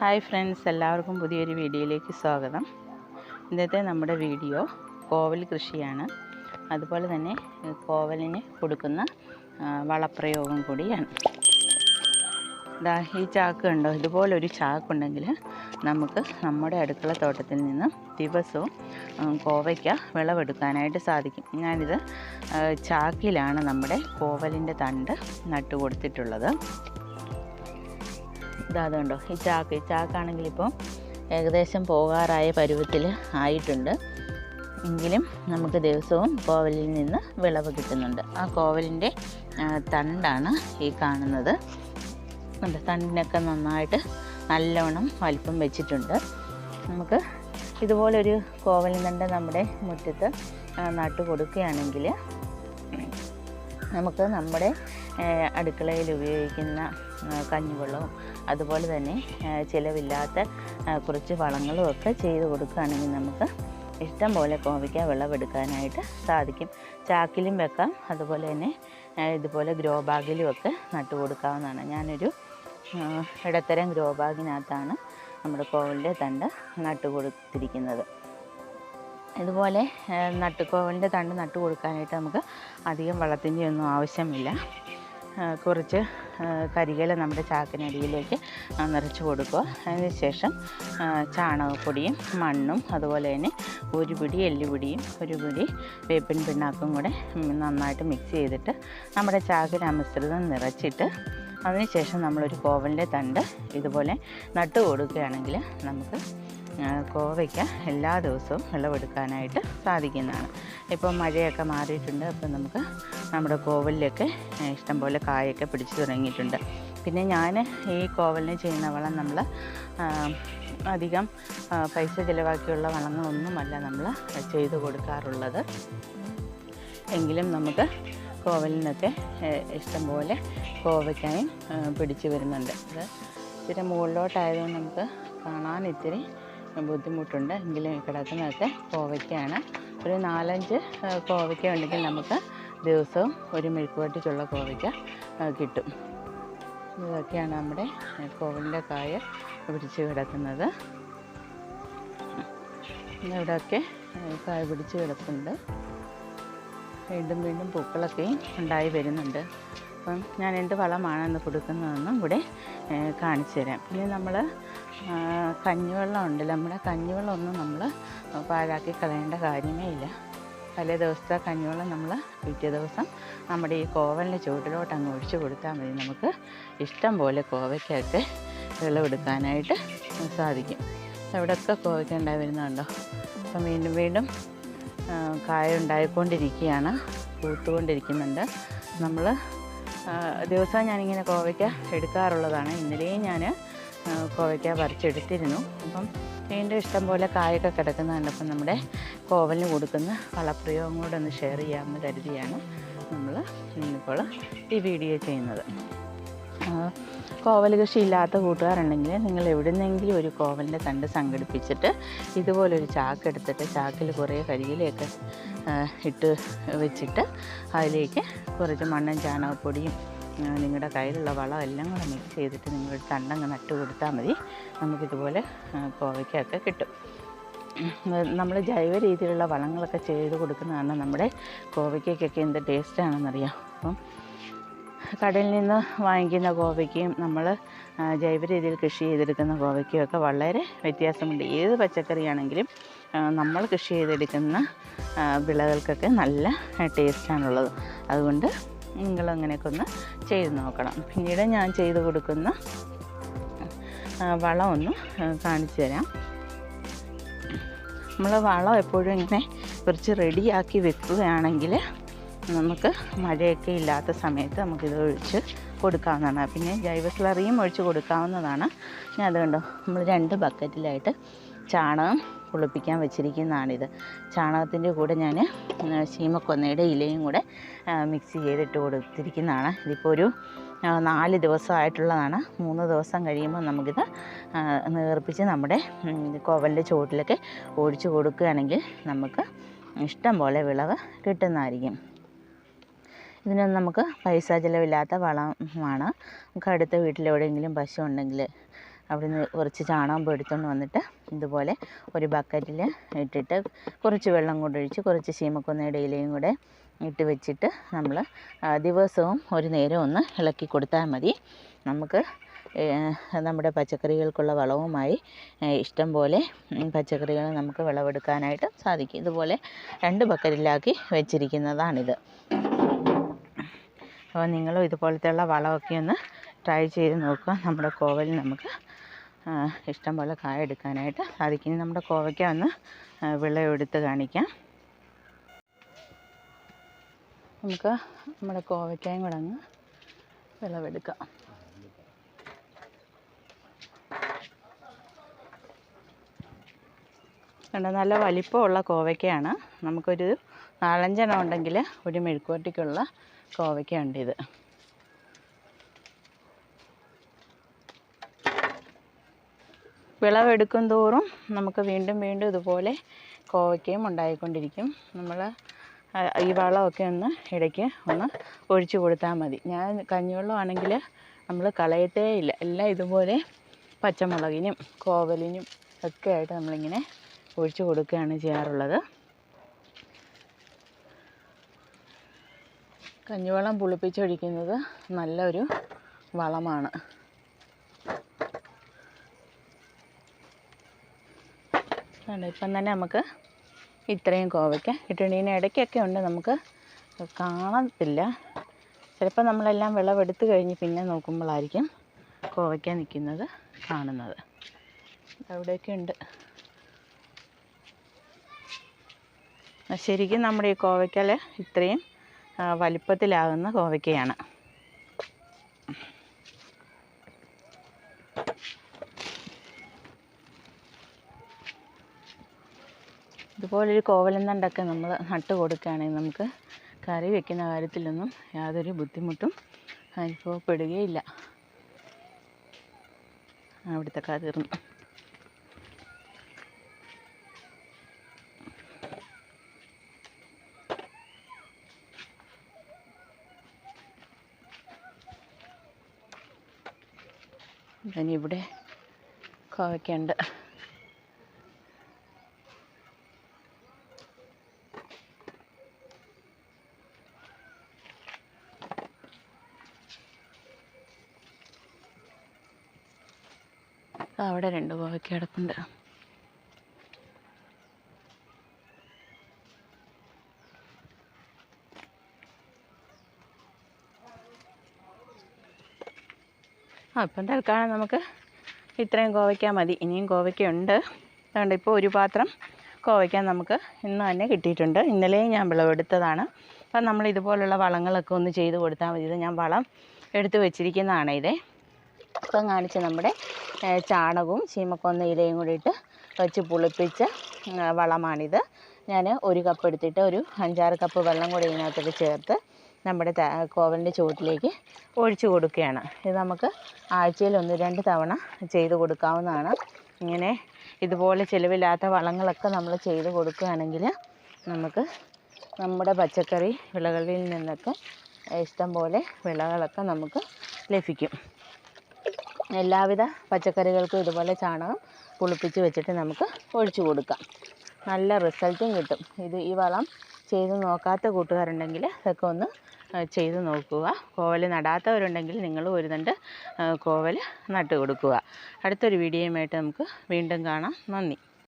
Hi friends എല്ലാവർക്കും പുതിയൊരു വീഡിയോയിലേക്ക് സ്വാഗതം. ഇന്നത്തെ നമ്മുടെ വീഡിയോ കോവൽ കൃഷിയാണ്. അതുപോലെ തന്നെ കോവലിന് കൊടുക്കുന്ന വളപ്രയോഗം കൂടിയാണ്. ദാ ഈ ചാക്ക് ഉണ്ടോ ഇതുപോലൊരു ചാക്കുണ്ടെങ്കിൽ നമുക്ക് നമ്മുടെ അടുക്കള തോട്ടത്തിൽ നിന്ന് ദിവസവും കോവയ്ക്ക വിളവെടുക്കാനായിട്ട് സാധിക്കും. ഞാനിത് ചാക്കിലാണ് നമ്മുടെ കോവലിന്റെ തണ്ട് നട്ടു കൊടുത്തിട്ടുള്ളത് ഇതാ അതുണ്ടോ ഈ ചാക്ക്. ഈ ചാക്കാണെങ്കിൽ ഇപ്പം ഏകദേശം പോകാറായ പരുവത്തിൽ ആയിട്ടുണ്ട്. എങ്കിലും നമുക്ക് ദിവസവും കോവലിൽ നിന്ന് വിളവ് കിട്ടുന്നുണ്ട്. ആ കോവലിന്റെ തണ്ടാണ് ഈ കാണുന്നത്. ഉണ്ട്. തണ്ടിനൊക്കെ നന്നായിട്ട് നല്ലോണം വലിപ്പം വെച്ചിട്ടുണ്ട്. നമുക്ക് ഇതുപോലൊരു കോവലിൻ തണ്ട് നമ്മുടെ മുറ്റത്ത് നട്ടു കൊടുക്കുകയാണെങ്കിൽ നമുക്ക് നമ്മുടെ അടുക്കളയിൽ ഉപയോഗിക്കുന്ന കഞ്ഞിവെള്ളവും അതുപോലെ തന്നെ ചിലവില്ലാത്ത കുറച്ച് വളങ്ങളും ഒക്കെ ചെയ്ത് കൊടുക്കുകയാണെങ്കിൽ നമുക്ക് ഇഷ്ടം പോലെ കോവയ്ക്ക വിളവെടുക്കാനായിട്ട് സാധിക്കും. ചാക്കിലും വെക്കാം. അതുപോലെ തന്നെ ഇതുപോലെ ഗ്രോ ബാഗിലും ഒക്കെ നട്ടു കൊടുക്കാവുന്നതാണ്. ഞാനൊരു ഇടത്തരം ഗ്രോ ബാഗിനകത്താണ് നമ്മുടെ കോവലിന്റെ തണ്ട് നട്ടു കൊടുത്തിരിക്കുന്നത്. ഇതുപോലെ നട്ടുകോവലിന്റെ തണ്ട് നട്ടു കൊടുക്കാനായിട്ട് നമുക്ക് അധികം വളത്തിന്റെ ഒന്നും ആവശ്യമില്ല. കുറച്ച് കരികൾ നമ്മുടെ ചാക്കിനടിയിലേക്ക് നിറച്ച് കൊടുക്കുക. അതിന് ശേഷം ചാണകപ്പൊടിയും മണ്ണും അതുപോലെ തന്നെ ഒരു പിടി എല്ലുപിടിയും ഒരു പിടി വേപ്പിൻ പിണ്ണാക്കും കൂടെ നന്നായിട്ട് മിക്സ് ചെയ്തിട്ട് നമ്മുടെ ചാക്കിന് അമിശ്രിതം മിശ്രിതം നിറച്ചിട്ട് അതിനുശേഷം നമ്മളൊരു കോവലിന്റെ തണ്ട് ഇതുപോലെ നട്ട് കൊടുക്കുകയാണെങ്കിൽ നമുക്ക് കോവയ്ക്ക എല്ലാ ദിവസവും വിളവെടുക്കാനായിട്ട് സാധിക്കുന്നതാണ്. ഇപ്പോൾ മഴയൊക്കെ മാറിയിട്ടുണ്ട് അപ്പോൾ നമുക്ക് നമ്മുടെ കോവലിലൊക്കെ ഇഷ്ടംപോലെ കായൊക്കെ പിടിച്ചു തുടങ്ങിയിട്ടുണ്ട്. പിന്നെ ഞാൻ ഈ കോവലിന് ചെയ്യുന്ന വളം നമ്മൾ അധികം പൈസ ചിലവാക്കിയുള്ള വളങ്ങളൊന്നുമല്ല നമ്മൾ ചെയ്തു കൊടുക്കാറുള്ളത്. എങ്കിലും നമുക്ക് കോവലിനൊക്കെ ഇഷ്ടംപോലെ കോവയ്ക്കായും പിടിച്ചു വരുന്നുണ്ട്. അത് ഇത്തിരി മുകളിലോട്ടായതുകൊണ്ട് നമുക്ക് കാണാൻ ഇത്തിരി ബുദ്ധിമുട്ടുണ്ട്. എങ്കിലും ഈ കിടക്കുന്നതൊക്കെ കോവയ്ക്കാണ്. ഒരു നാലഞ്ച് കോവയ്ക്ക ഉണ്ടെങ്കിൽ നമുക്ക് ദിവസവും ഒരു മെഴുക്കുവട്ടിക്കുള്ള കോവയ്ക്ക കിട്ടും. ഇതൊക്കെയാണ് നമ്മുടെ കോവലിന്റെ കായ പിടിച്ച് കിടക്കുന്നത്. ഇവിടെയൊക്കെ കായ പിടിച്ച് കിടപ്പുണ്ട്. വീണ്ടും വീണ്ടും പൂക്കളൊക്കെയും ഉണ്ടായി വരുന്നുണ്ട്. അപ്പം ഞാൻ എന്ത് വളമാണ് കൊടുക്കുന്നതെന്നും കൂടെ കാണിച്ചു തരാം. ഇനി നമ്മൾ കഞ്ഞിവെള്ളം ഉണ്ടല്ലോ നമ്മുടെ കഞ്ഞിവെള്ളം ഒന്നും നമ്മൾ പാഴാക്കി കളയേണ്ട കാര്യമേ ഇല്ല. തലേ ദിവസത്തെ കഞ്ഞിവെള്ളം നമ്മൾ പിറ്റേ ദിവസം നമ്മുടെ ഈ കോവലിന്റെ ചുവട്ടിലോട്ട് അങ്ങ് ഒഴിച്ച് കൊടുത്താൽ മതി. നമുക്ക് ഇഷ്ടം പോലെ കോവയ്ക്കൊക്കെ വിളവെടുക്കാനായിട്ട് സാധിക്കും. എവിടെയൊക്കെ കോവയ്ക്ക ഉണ്ടായി വരുന്നുണ്ടോ അപ്പം വീണ്ടും വീണ്ടും കായ ഉണ്ടായിക്കൊണ്ടിരിക്കുകയാണ്. പൂത്തുകൊണ്ടിരിക്കുന്നുണ്ട്. നമ്മൾ ദിവസവും ഞാനിങ്ങനെ കോവയ്ക്ക എടുക്കാറുള്ളതാണ്. ഇന്നലെയും ഞാൻ കോവയ്ക്ക പറിച്ചെടുത്തിരുന്നു. അപ്പം വീണ്ടും ഇഷ്ടം പോലെ കായൊക്കെ കിടക്കുന്നുണ്ട് അപ്പം നമ്മുടെ കോവലിന് കൊടുക്കുന്ന വളപ്രയോഗം കൂടെ ഒന്ന് ഷെയർ ചെയ്യാമെന്ന് കരുതിയാണ് നമ്മൾ ഇന്നിപ്പോൾ ഈ വീഡിയോ ചെയ്യുന്നത്. കോവൽ കൃഷി ഇല്ലാത്ത കൂട്ടുകാരുണ്ടെങ്കിൽ നിങ്ങൾ എവിടുന്നെങ്കിലും ഒരു കോവലിന്റെ തണ്ട് സംഘടിപ്പിച്ചിട്ട് ഇതുപോലൊരു ചാക്ക് എടുത്തിട്ട് ചാക്കിൽ കുറേ കരിയിലയൊക്കെ ഇട്ട് വെച്ചിട്ട് അതിലേക്ക് കുറച്ച് മണ്ണും ചാണകപ്പൊടിയും നിങ്ങളുടെ കയ്യിലുള്ള വളം എല്ലാം കൂടെ മിക്സ് ചെയ്തിട്ട് നിങ്ങൾ തണ്ടങ്ങ് നട്ട് കൊടുത്താൽ മതി. നമുക്കിതുപോലെ കോവയ്ക്കൊക്കെ കിട്ടും. നമ്മൾ ജൈവ രീതിയിലുള്ള വളങ്ങളൊക്കെ ചെയ്ത് കൊടുക്കുന്നതാണ് നമ്മുടെ കോവയ്ക്കൊക്കെ എന്ത് ടേസ്റ്റാണെന്നറിയാം അപ്പം കടയിൽ നിന്ന് വാങ്ങിക്കുന്ന കോവയ്ക്കയും നമ്മൾ ജൈവ രീതിയിൽ കൃഷി ചെയ്തെടുക്കുന്ന കോവയ്ക്കയും ഒക്കെ വളരെ വ്യത്യാസമുണ്ട്. ഏത് പച്ചക്കറിയാണെങ്കിലും നമ്മൾ കൃഷി ചെയ്തെടുക്കുന്ന വിളകൾക്കൊക്കെ നല്ല ടേസ്റ്റാണുള്ളത് അതുകൊണ്ട് നിങ്ങളങ്ങനെയൊക്കെ ഒന്ന് ചെയ്ത് നോക്കണം. പിന്നീട് ഞാൻ ചെയ്ത് കൊടുക്കുന്ന വളം ഒന്ന് കാണിച്ചു തരാം. നമ്മൾ വളം എപ്പോഴും ഇങ്ങനെ കുറച്ച് റെഡിയാക്കി വെക്കുകയാണെങ്കിൽ നമുക്ക് മഴയൊക്കെ ഇല്ലാത്ത സമയത്ത് നമുക്കിത് ഒഴിച്ച് കൊടുക്കാവുന്നതാണ്. പിന്നെ ജൈവ സ്ലറിയും ഒഴിച്ച് കൊടുക്കാവുന്നതാണ്. ഞാൻ അതുകൊണ്ടോ നമ്മൾ രണ്ട് ബക്കറ്റിലായിട്ട് ചാണകം കുളിപ്പിക്കാൻ വെച്ചിരിക്കുന്നതാണിത്. ചാണകത്തിന്റെ കൂടെ ഞാൻ ശീമക്കൊന്നയുടെ ഇലയും കൂടെ മിക്സ് ചെയ്തിട്ട് കൊടുത്തിരിക്കുന്നതാണ്. ഇതിപ്പോൾ ഒരു നാല് ദിവസമായിട്ടുള്ളതാണ്. മൂന്ന് ദിവസം കഴിയുമ്പോൾ നമുക്കിത് നേർപ്പിച്ച് നമ്മുടെ കോവലിന്റെ ചുവട്ടിലൊക്കെ ഓടിച്ച് കൊടുക്കുകയാണെങ്കിൽ നമുക്ക് ഇഷ്ടം പോലെ വിളവ് കിട്ടുന്നതായിരിക്കും. ഇതിനൊന്നും നമുക്ക് പൈസ ചിലവില്ലാത്ത വളമാണ്. നമുക്ക് അടുത്ത വീട്ടിലെവിടെയെങ്കിലും പശു ഉണ്ടെങ്കിൽ അവിടുന്ന് കുറച്ച് ചാണകം എടുത്തുകൊണ്ട് വന്നിട്ട് ഇതുപോലെ ഒരു ബക്കറ്റിൽ ഇട്ടിട്ട് കുറച്ച് വെള്ളം കൊണ്ടൊഴിച്ച് കുറച്ച് ശീമക്കൊന്നയുടെ ഇലയും കൂടെ ഇട്ട് വെച്ചിട്ട് നമ്മൾ ദിവസവും ഒരു നേരം ഒന്ന് ഇളക്കി കൊടുത്താൽ മതി. നമുക്ക് നമ്മുടെ പച്ചക്കറികൾക്കുള്ള വളവുമായി ഇഷ്ടം പോലെ പച്ചക്കറികൾ നമുക്ക് വിളവെടുക്കാനായിട്ട് സാധിക്കും. ഇതുപോലെ രണ്ട് ബക്കറ്റിലാക്കി വെച്ചിരിക്കുന്നതാണിത്. അപ്പോൾ നിങ്ങളും ഇതുപോലത്തെയുള്ള വളമൊക്കെ ഒന്ന് ട്രൈ ചെയ്ത് നോക്കുക. നമ്മുടെ കോവലിൽ നമുക്ക് ഇഷ്ടം പോലെ കായ എടുക്കാനായിട്ട് സാധിക്കും. ഇനി നമ്മുടെ കോവയ്ക്ക ഒന്ന് വിളയെടുത്ത് കാണിക്കാം. നമുക്ക് നമ്മുടെ കോവയ്ക്കയും കൂടെ അങ്ങ് വിളവെടുക്കാം. കണ്ടോ നല്ല വലിപ്പമുള്ള കോവയ്ക്കയാണ്. നമുക്കൊരു നാലഞ്ചെണ്ണം ഉണ്ടെങ്കിൽ ഒരു മെഴുക്കുവരട്ടിക്കുള്ള കോവയ്ക്ക ഇത് വിളവെടുക്കും തോറും നമുക്ക് വീണ്ടും വീണ്ടും ഇതുപോലെ കോവയ്ക്കയും ഉണ്ടായിക്കൊണ്ടിരിക്കും. നമ്മൾ ഈ വളമൊക്കെ ഒന്ന് ഇടയ്ക്ക് ഒന്ന് ഒഴിച്ചു കൊടുത്താൽ മതി. ഞാൻ കഞ്ഞിവെള്ളമാണെങ്കിൽ നമ്മൾ കളയത്തേ ഇല്ല. എല്ലാം ഇതുപോലെ പച്ചമുളകിനും കോവലിനും ഒക്കെ ആയിട്ട് നമ്മളിങ്ങനെ ഒഴിച്ചു കൊടുക്കുകയാണ് ചെയ്യാറുള്ളത്. കഞ്ഞിവെള്ളം പുളിപ്പിച്ചൊഴിക്കുന്നത് നല്ലൊരു വളമാണ്. ഇപ്പം തന്നെ നമുക്ക് ഇത്രയും കോവയ്ക്ക കിട്ടണീന് ഇടയ്ക്കൊക്കെ ഉണ്ട് നമുക്ക്. കാണത്തില്ല. ചിലപ്പോൾ നമ്മളെല്ലാം വിളവെടുത്ത് കഴിഞ്ഞ് പിന്നെ നോക്കുമ്പോഴായിരിക്കും കോവയ്ക്ക നിൽക്കുന്നത് കാണുന്നത്. അവിടെയൊക്കെ ഉണ്ട്. ശരിക്കും നമ്മുടെ ഈ കോവയ്ക്കൽ ഇത്രയും വലിപ്പത്തിലാകുന്ന കോവയ്ക്കയാണ്. ഇതുപോലൊരു കോവലം തണ്ടൊക്കെ നമ്മൾ നട്ട് കൊടുക്കുകയാണെങ്കിൽ നമുക്ക് കറി വെക്കുന്ന കാര്യത്തിലൊന്നും യാതൊരു ബുദ്ധിമുട്ടും അനുഭവപ്പെടുകയില്ല. അവിടുത്തെ കഥ തീർന്നു. ഇനി ഇവിടെ കോവയ്ക്കുണ്ട്. അവിടെ രണ്ട് കോവയ്ക്ക കിടപ്പുണ്ട്. ആ ഇപ്പം തൽക്കാലം നമുക്ക് ഇത്രയും കോവയ്ക്ക മതി. ഇനിയും കോവയ്ക്കുണ്ട് അതുകൊണ്ട് ഇപ്പോൾ ഒരു പാത്രം കോവയ്ക്ക നമുക്ക് ഇന്ന് തന്നെ കിട്ടിയിട്ടുണ്ട്. ഇന്നലെയും ഞാൻ വിളവെടുത്തതാണ്. അപ്പം നമ്മൾ ഇതുപോലുള്ള വളങ്ങളൊക്കെ ഒന്ന് ചെയ്ത് കൊടുത്താൽ മതി. ഇത് ഞാൻ വളം എടുത്ത് വെച്ചിരിക്കുന്നതാണ് ഇതേ ഇപ്പം കാണിച്ച നമ്മുടെ ചാണകവും ചീമക്കൊന്ന ഇലയും കൂടി ഇട്ട് വെച്ച് പുളിപ്പിച്ച വളമാണിത്. ഞാൻ ഒരു കപ്പ് എടുത്തിട്ട് ഒരു അഞ്ചാറ് കപ്പ് വെള്ളം കൂടി ഇതിനകത്തോട്ട് ചേർത്ത് നമ്മുടെ കോവലിന്റെ ചുവട്ടിലേക്ക് ഒഴിച്ചു കൊടുക്കുകയാണ്. ഇത് നമുക്ക് ആഴ്ചയിൽ ഒന്ന് രണ്ട് തവണ ചെയ്ത് കൊടുക്കാവുന്നതാണ്. ഇങ്ങനെ ഇതുപോലെ ചിലവില്ലാത്ത വളങ്ങളൊക്കെ നമ്മൾ ചെയ്ത് കൊടുക്കുകയാണെങ്കിൽ നമുക്ക് നമ്മുടെ പച്ചക്കറി വിളകളിൽ നിന്നൊക്കെ ഇഷ്ടം പോലെ വിളകളൊക്കെ നമുക്ക് ലഭിക്കും. എല്ലാവിധ പച്ചക്കറികൾക്കും ഇതുപോലെ ചാണകം പുളിപ്പിച്ച് വെച്ചിട്ട് നമുക്ക് ഒഴിച്ചു കൊടുക്കാം. നല്ല റിസൾട്ടും കിട്ടും. ഇത് ഈ വളം ചെയ്ത് നോക്കാത്ത കൂട്ടുകാരുണ്ടെങ്കിൽ അതൊക്കെ ഒന്ന് ചെയ്ത് നോക്കുക. കോവൽ നടാത്തവരുണ്ടെങ്കിൽ നിങ്ങൾ ഒരു തണ്ട് കോവൽ നട്ട് കൊടുക്കുക. അടുത്തൊരു വീഡിയോയുമായിട്ട് നമുക്ക് വീണ്ടും കാണാം. നന്ദി.